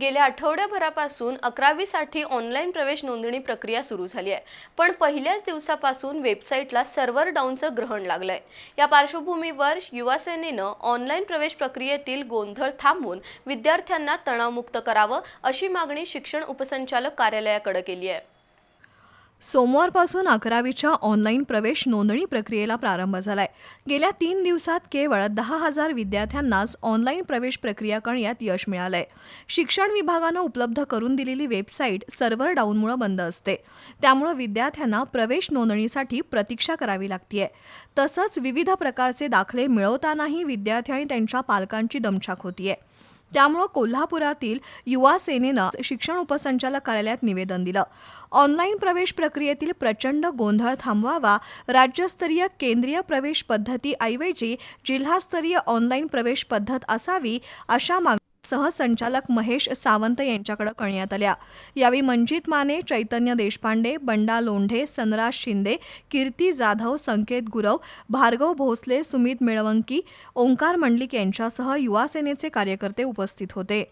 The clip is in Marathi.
गेल्या आठवड्याभरापासून अकरावीसाठी ऑनलाईन प्रवेश नोंदणी प्रक्रिया सुरू झाली आहे. पण पहिल्याच दिवसापासून वेबसाईटला सर्व्हर डाऊनचं ग्रहण लागलंय. या पार्श्वभूमीवर युवासेनेनं ऑनलाईन प्रवेश प्रक्रियेतील गोंधळ थांबवून विद्यार्थ्यांना तणावमुक्त करावं अशी मागणी शिक्षण उपसंचालक कार्यालयाकडे केली आहे. सोमवारपासून अकरावीच्या ऑनलाईन प्रवेश नोंदणी प्रक्रियेला प्रारंभ झालाय. गेल्या तीन दिवसात केवळ दहा हजार विद्यार्थ्यांनाच ऑनलाईन प्रवेश प्रक्रिया करण्यात यश मिळालंय. शिक्षण विभागानं उपलब्ध करून दिलेली वेबसाईट सर्व्हर डाऊनमुळे बंद असते. त्यामुळे विद्यार्थ्यांना प्रवेश नोंदणीसाठी प्रतीक्षा करावी लागतीये. तसंच विविध प्रकारचे दाखले मिळवतानाही विद्यार्थी आणि त्यांच्या पालकांची दमछाक होतीये. त्यामुळं कोल्हापुरातील युवा सेनेनं शिक्षण उपसंचालक कार्यालयात निवेदन दिलं. ऑनलाईन प्रवेश प्रक्रियेतील प्रचंड गोंधळ थांबवावा राज्यस्तरीय केंद्रीय प्रवेश पद्धतीऐवजी जिल्हास्तरीय ऑनलाईन प्रवेश पद्धत असावी अशा माग सहसंचालक महेश सावंत यांच्याकडे करण्यात आल्या. यावेळी मंजित माने चैतन्य देशपांडे बंडा लोंढे सनराज शिंदे कीर्ती जाधव संकेत गुरव भार्गव भोसले सुमित मिळवंकी ओंकार मंडलिक यांच्यासह युवासेनेचे कार्यकर्ते उपस्थित होते.